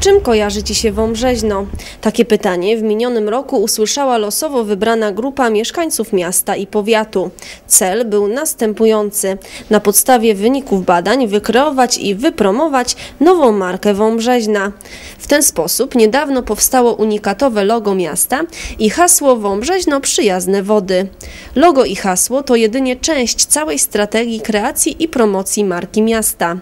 Czym kojarzy Ci się Wąbrzeźno? Takie pytanie w minionym roku usłyszała losowo wybrana grupa mieszkańców miasta i powiatu. Cel był następujący. Na podstawie wyników badań wykreować i wypromować nową markę Wąbrzeźna. W ten sposób niedawno powstało unikatowe logo miasta i hasło Wąbrzeźno przyjazne wody. Logo i hasło to jedynie część całej strategii kreacji i promocji marki miasta.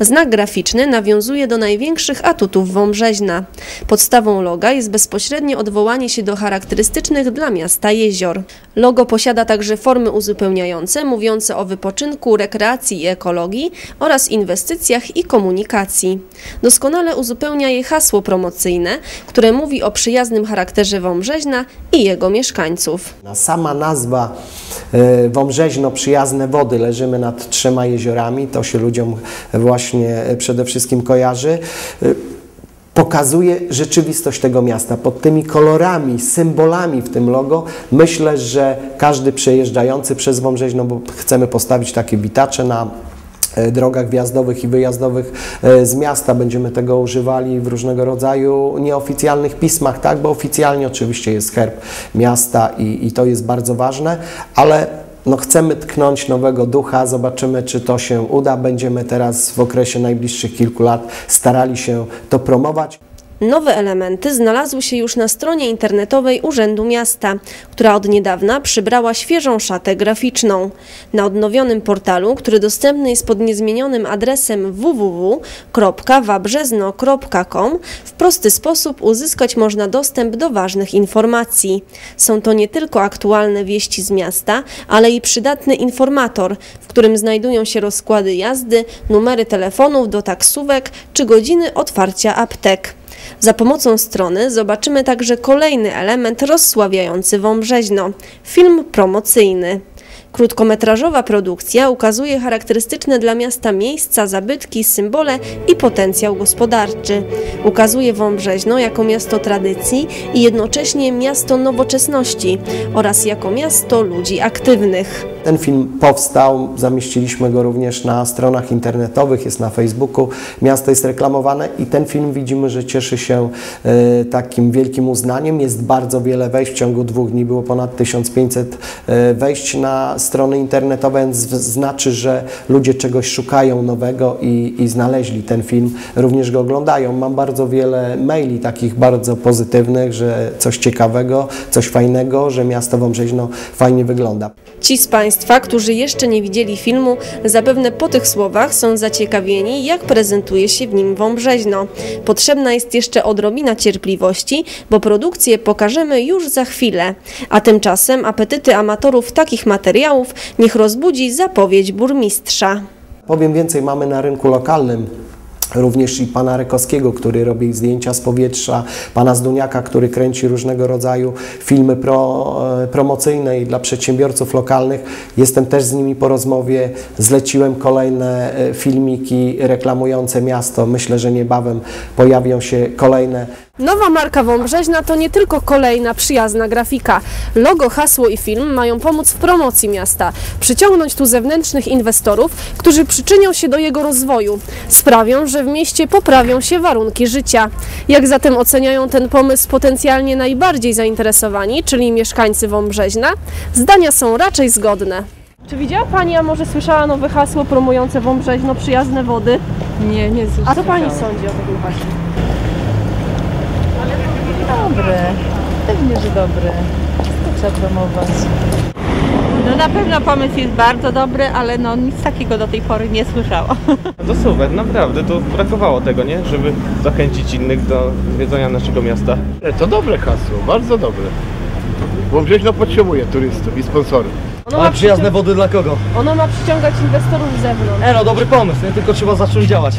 Znak graficzny nawiązuje do największych atutów Wąbrzeźna. Podstawą loga jest bezpośrednie odwołanie się do charakterystycznych dla miasta jezior. Logo posiada także formy uzupełniające, mówiące o wypoczynku, rekreacji i ekologii oraz inwestycjach i komunikacji. Doskonale uzupełnia je hasło promocyjne, które mówi o przyjaznym charakterze Wąbrzeźna i jego mieszkańców. Sama nazwa e, Wąbrzeźno Przyjazne Wody, leżymy nad trzema jeziorami, to się ludziom właśnie przede wszystkim kojarzy. Pokazuje rzeczywistość tego miasta. Pod tymi kolorami, symbolami w tym logo, myślę, że każdy przejeżdżający przez Wąbrzeźno, bo chcemy postawić takie witacze na e, drogach wjazdowych i wyjazdowych e, z miasta. Będziemy tego używali w różnego rodzaju nieoficjalnych pismach, tak? bo oficjalnie oczywiście jest herb miasta i, i to jest bardzo ważne, ale no chcemy tknąć nowego ducha, zobaczymy, czy to się uda. Będziemy teraz w okresie najbliższych kilku lat starali się to promować. Nowe elementy znalazły się już na stronie internetowej Urzędu Miasta, która od niedawna przybrała świeżą szatę graficzną. Na odnowionym portalu, który dostępny jest pod niezmienionym adresem www.wabrzezno.com, w prosty sposób uzyskać można dostęp do ważnych informacji. Są to nie tylko aktualne wieści z miasta, ale i przydatny informator, w którym znajdują się rozkłady jazdy, numery telefonów do taksówek czy godziny otwarcia aptek. Za pomocą strony zobaczymy także kolejny element rozsławiający Wąbrzeźno – film promocyjny. Krótkometrażowa produkcja ukazuje charakterystyczne dla miasta miejsca, zabytki, symbole i potencjał gospodarczy. Ukazuje Wąbrzeźno jako miasto tradycji i jednocześnie miasto nowoczesności oraz jako miasto ludzi aktywnych. Ten film powstał, zamieściliśmy go również na stronach internetowych, jest na Facebooku, miasto jest reklamowane i ten film widzimy, że cieszy się e, takim wielkim uznaniem. Jest bardzo wiele wejść, w ciągu dwóch dni było ponad 1500 e, wejść na strony internetowe, więc znaczy, że ludzie czegoś szukają nowego i, i znaleźli ten film, również go oglądają. Mam bardzo wiele maili takich bardzo pozytywnych, że coś ciekawego, coś fajnego, że miasto Wąbrzeźno fajnie wygląda. Ci z Państwa, którzy jeszcze nie widzieli filmu, zapewne po tych słowach są zaciekawieni, jak prezentuje się w nim Wąbrzeźno. Potrzebna jest jeszcze odrobina cierpliwości, bo produkcję pokażemy już za chwilę. A tymczasem apetyty amatorów takich materiałów niech rozbudzi zapowiedź burmistrza. Powiem więcej, mamy na rynku lokalnym również i pana Rekowskiego, który robi zdjęcia z powietrza, pana Zduniaka, który kręci różnego rodzaju filmy pro, e, promocyjne i dla przedsiębiorców lokalnych. Jestem też z nimi po rozmowie, zleciłem kolejne e, filmiki reklamujące miasto. Myślę, że niebawem pojawią się kolejne. Nowa marka Wąbrzeźna to nie tylko kolejna przyjazna grafika. Logo, hasło i film mają pomóc w promocji miasta, przyciągnąć tu zewnętrznych inwestorów, którzy przyczynią się do jego rozwoju, sprawią, że w mieście poprawią się warunki życia. Jak zatem oceniają ten pomysł potencjalnie najbardziej zainteresowani, czyli mieszkańcy Wąbrzeźna? Zdania są raczej zgodne. Czy widziała Pani, a może słyszała nowe hasło promujące Wąbrzeźno przyjazne wody? Nie, nie A co Pani sądzi o takim haśle? Dobre. Pewnie, że dobre. To trzeba promować. No na pewno pomysł jest bardzo dobry, ale no nic takiego do tej pory nie słyszałam. To super, naprawdę, to brakowało tego, nie? Żeby zachęcić innych do zwiedzania naszego miasta. E, To dobre hasło, bardzo dobre. Wąbrzeźno potrzebuje turystów i sponsorów. Ono Ale ma, przyjazne wody dla kogo? ono ma przyciągać inwestorów z zewnątrz. E no, dobry pomysł, nie? Tylko trzeba zacząć działać.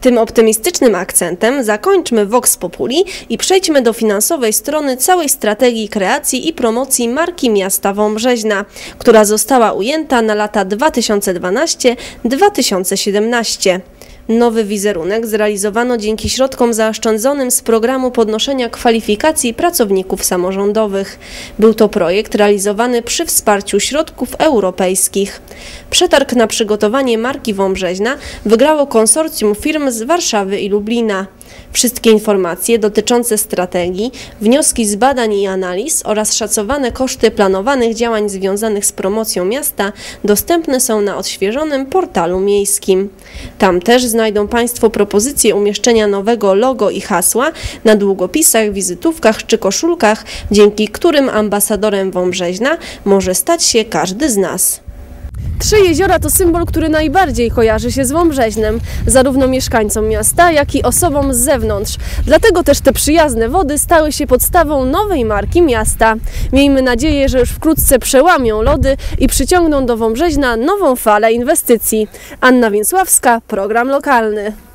Tym optymistycznym akcentem zakończmy Vox Populi i przejdźmy do finansowej strony całej strategii kreacji i promocji marki miasta Wąbrzeźna, która została ujęta na lata 2012-2017. Nowy wizerunek zrealizowano dzięki środkom zaoszczędzonym z programu podnoszenia kwalifikacji pracowników samorządowych. Był to projekt realizowany przy wsparciu środków europejskich. Przetarg na przygotowanie marki Wąbrzeźna wygrało konsorcjum firm z Warszawy i Lublina. Wszystkie informacje dotyczące strategii, wnioski z badań i analiz oraz szacowane koszty planowanych działań związanych z promocją miasta dostępne są na odświeżonym portalu miejskim. Tam też znajdą Państwo propozycje umieszczenia nowego logo i hasła na długopisach, wizytówkach czy koszulkach, dzięki którym ambasadorem Wąbrzeźna może stać się każdy z nas. Trzy jeziora to symbol, który najbardziej kojarzy się z Wąbrzeźnem, zarówno mieszkańcom miasta, jak i osobom z zewnątrz. Dlatego też te przyjazne wody stały się podstawą nowej marki miasta. Miejmy nadzieję, że już wkrótce przełamią lody i przyciągną do Wąbrzeźna nową falę inwestycji. Anna Winsławska, program lokalny.